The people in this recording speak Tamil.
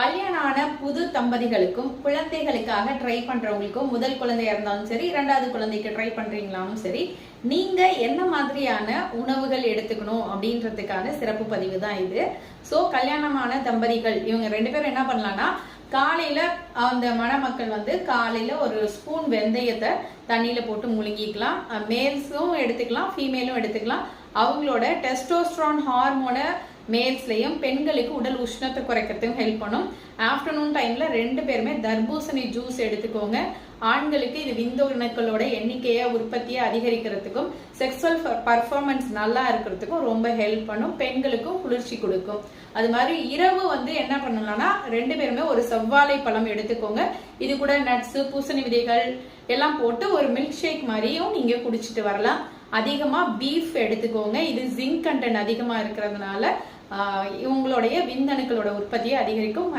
கல்யாணம் ஆன புது தம்பதிகளுக்கும் குழந்தைகளுக்காக ட்ரை பண்றவங்களுக்கும் முதல் குழந்தையா இருந்தாலும் சரி இரண்டாவது குழந்தைக்கு ட்ரை பண்றீங்களாலும் சரி நீங்க என்ன மாதிரியான உணவுகள் எடுத்துக்கணும் அப்படின்றதுக்கான சிறப்பு பதிவு தான் இது. ஸோ கல்யாணமான தம்பதிகள் இவங்க ரெண்டு பேரும் என்ன பண்ணலாம்னா காலையில அந்த மணமக்கள் வந்து காலையில ஒரு ஸ்பூன் வெந்தயத்தை தண்ணியில போட்டு முழுங்கிக்கலாம். மேல்ஸும் எடுத்துக்கலாம் ஃபீமேலும் எடுத்துக்கலாம். அவங்களோட டெஸ்டோஸ்ட்ரான் ஹார்மோனை மேல்ஸ்லையும் பெண்களுக்கு உடல் உஷ்ணத்தை குறைக்கிறதுக்கும் ஹெல்ப் பண்ணும். ஆஃப்டர்நூன் டைம்ல ரெண்டு பேருமே தர்பூசணி ஜூஸ் எடுத்துக்கோங்க. ஆண்களுக்கு இது விந்தணுக்களோட எண்ணிக்கையை உற்பத்தியை அதிகரிக்கிறதுக்கும் செக்ஸுவல் பர்ஃபார்மன்ஸ் நல்லா இருக்கிறதுக்கும் ரொம்ப ஹெல்ப் பண்ணும். பெண்களுக்கும் குளிர்ச்சி கொடுக்கும். அது மாதிரி இரவு வந்து என்ன பண்ணலாம்னா ரெண்டு பேருமே ஒரு செவ்வாழை பழம் எடுத்துக்கோங்க. இது கூட நட்ஸு பூசணி விதைகள் எல்லாம் போட்டு ஒரு மில்க் ஷேக் மாதிரியும் நீங்க குடிச்சிட்டு வரலாம். அதிகமாக பீஃப் எடுத்துக்கோங்க. இது ஜிங்க் கண்டென்ட் அதிகமாக இருக்கிறதுனால உங்களுடைய இவங்களுடைய விந்தணுக்களோட உற்பத்தியை அதிகரிக்கும்.